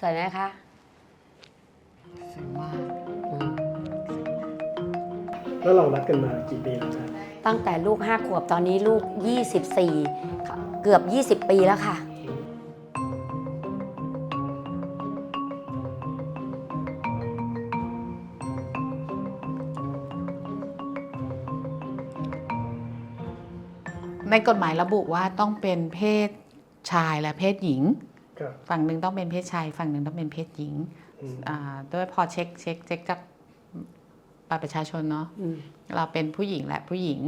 สวยไหมคะสวยมากอืมแล้วเรารักกันมากี่ปีแล้วจ๊ะตั้งแต่ลูก5ขวบตอนนี้ลูก 24ค่ะเกือบ 20 ปีแล้วค่ะ ในกฎหมายระบุว่าต้องเป็นเพศชายและเพศหญิงครับ ฝั่งหนึ่งต้องเป็นเพศชายฝั่งหนึ่งต้องเป็นเพศหญิงอืมอ่าด้วยพอเช็คเช็คเช็คจากบัตรประชาชนเนาะอืมเราเป็นผู้หญิงและผู้หญิง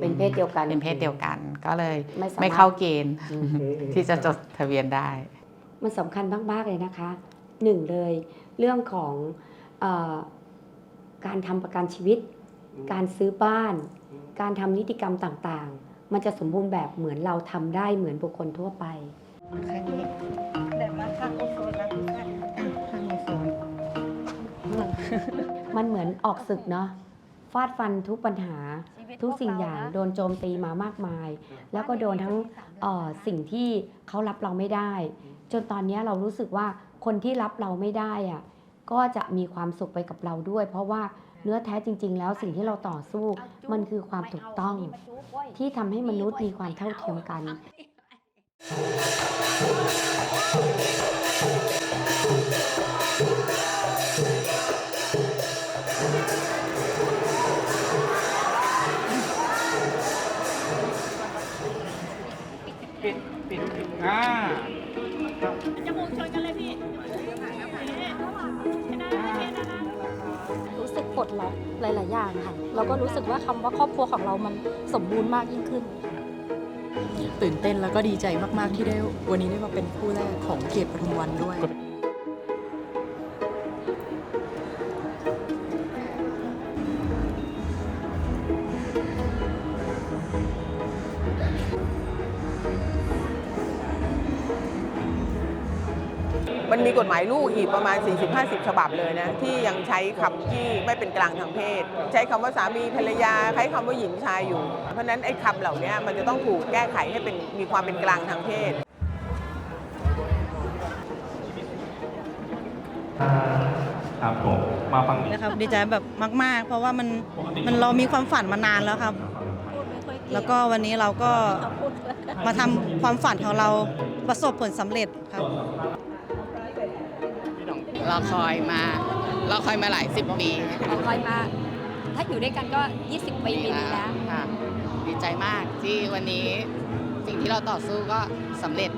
เป็นเพศเดียวกันเป็นเพศเดียวกัน ก็เลยไม่สามารถไม่เข้าเกณฑ์อืมอืมอืมที่จะจดทะเบียนได้ มันสำคัญมาก ๆ เลยนะคะหนึ่งเลยเรื่องของเออการทำประกันชีวิต การซื้อบ้าน การทำนิติกรรมต่างๆ มันจะสมบูรณ์แบบเหมือนเราทำได้เหมือนบุคคลทั่วไป ข้างนี้แต่มาข้างโอโซนแล้วทุกท่านข้างในโซนมันเหมือนออกศึกเนาะฟาดฟันทุกปัญหาทุกสิ่งอย่างโดนโจมตีมามากมาย แล้วก็โดนทั้งเอ่อสิ่งที่เขารับเราไม่ได้ จนตอนนี้เรารู้สึกว่าคนที่รับเราไม่ได้อะก็จะมีความสุขไปกับเราด้วย เพราะว่าเนื้อแท้จริง ๆ แล้วสิ่งที่เราต่อสู้ มันคือความถูกต้อง ที่ทำให้มนุษย์มีความเท่าเทียมกัน อ่าจมูกชนกันเลยพี่รู้สึกปลดล็อกหลาย ๆ อย่างค่ะ แล้วก็รู้สึกว่าคำว่าครอบครัวของเรามันสมบูรณ์มากยิ่งขึ้น ตื่นเต้นแล้วก็ดีใจมาก ๆ ที่ได้วันนี้ได้มาเป็นคู่แรกของเขตปทุมวันด้วย มันมีกฎหมายลูกอีกประมาณ 40-50 ฉบับเลยนะ ที่ยังใช้คำที่ไม่เป็นกลางทางเพศ ใช้คำว่าสามีภรรยาใช้คำว่าหญิงชายอยู่ เพราะฉะนั้นไอ้คำเหล่านี้มันจะต้องถูกแก้ไขให้เป็นมีความเป็นกลางทางเพศครับผมมาฟังนี้นะครับดีใจแบบมาก ๆ เพราะว่ามันมันเรามีความฝันมานานแล้วครับ แล้วก็วันนี้เราก็มาทำความฝันของเราประสบผลสำเร็จครับเราคอยมาเราคอยมาหลายสิบปีเราคอยมา ถ้าอยู่ด้วยกันก็ 20 ปีปีนี้แล้ว ค่ะ ดีใจมากที่วันนี้สิ่งที่เราต่อสู้ก็สำเร็จ